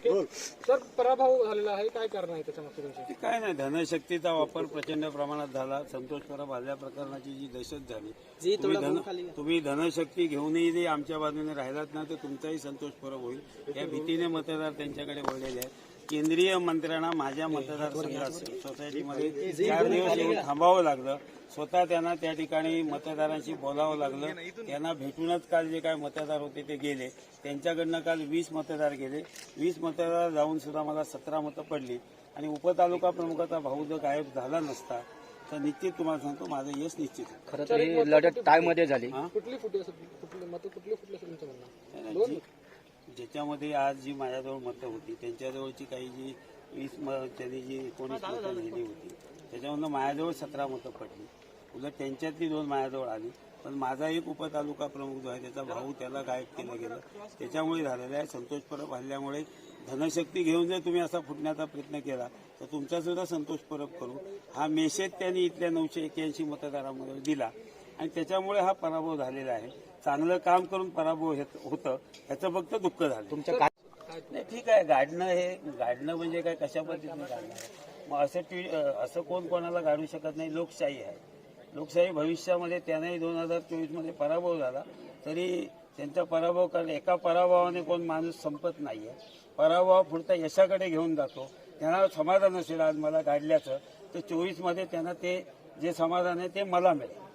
Okay. Sir पराभव झालेला आहे. काय कारण आहे त्याच्या मागचं तुमचं? ते काय नाही धनशक्तीचा वापर प्रचंड प्रमाणात झाला. संतोष परब हल्ल्या प्रकरणाची जी दहशत झाली. तुम्ही धन तुम्ही धनशक्ती घेऊनही जे आमच्या बाजूने राहिलात ना तर तुमचाही संतोष परब होईल या भीतीने मतदार त्यांच्याकडे वळलेले आहेत. केंद्रीय मंत्र्यांना माझ्या मतदारसंघात सोसायटीमध्ये चार दिवस येऊन थांबावं लागलं. स्वतः त्यांना त्या ठिकाणी मतदारांशी बोलावं लागलं. त्यांना भेटूनच काल जे काय मतदार होते ते गेले. त्यांच्याकडनं काल वीस मतदार गेले. वीस मतदार जाऊन सुद्धा मला सतरा मतं पडली. आणि उपतालुका प्रमुखाचा भाऊ जर गायब झाला नसता तर निश्चित तुम्हाला सांगतो माझं यश निश्चित. खरं तर ही लढत टायमध्ये झाली? कुठली फुटली मतं कुठली फुटली असेल तुमचं म्हणणं नाही, जी- ज्याच्यामध्ये आज जी माझ्याजवळ मतं होती त्यांच्याजवळची काही जी वीस त्यांनी जी एकोणीस मतं लिहिली होती त्याच्यामधनं माझ्याजवळ सतरा मतं पडली. उलट त्यांच्यातली दोन माझ्याजवळ आली. पण माझा एक उपतालुका प्रमुख जो आहे त्याचा भाऊ त्याला गायब केलं गेलं. त्याच्यामुळे झालेलं आहे. संतोष परब हल्ल्यामुळे धनशक्ती घेऊन जर तुम्ही असा फुटण्याचा प्रयत्न केला तर तुमचा सुद्धा संतोष परब करू हा मेसेज त्यांनी इथल्या नऊशे एक्याऐंशी मतदारांमध्ये दिला. आणि त्याच्यामुळे हा पराभव झालेला आहे. चांगलं काम करून पराभव हेत- होतं याचं फक्त दुःख झालं. तुमच्या काय नाही ठीक आहे गाडणं हे गाडणं म्हणजे काय कशा पद्धतीने गाडणं आहे? मग असं टी असं कोण कोणाला गाडू शकत नाही लोकशाही आहे. लोकशाही भविष्यामध्ये त्यानेही दोन हजार चोवीसमध्ये पराभव झाला तरी त्यांचा पराभव कारण एका पराभवाने कोण माणूस संपत नाहीये. पराभव पुढचा यशाकडे घेऊन जातो. त्यांना समाधान असेल आज मला गाडल्याचं तर चोवीसमध्ये त्यांना ते जे समाधान आहे ते मला मिळेल.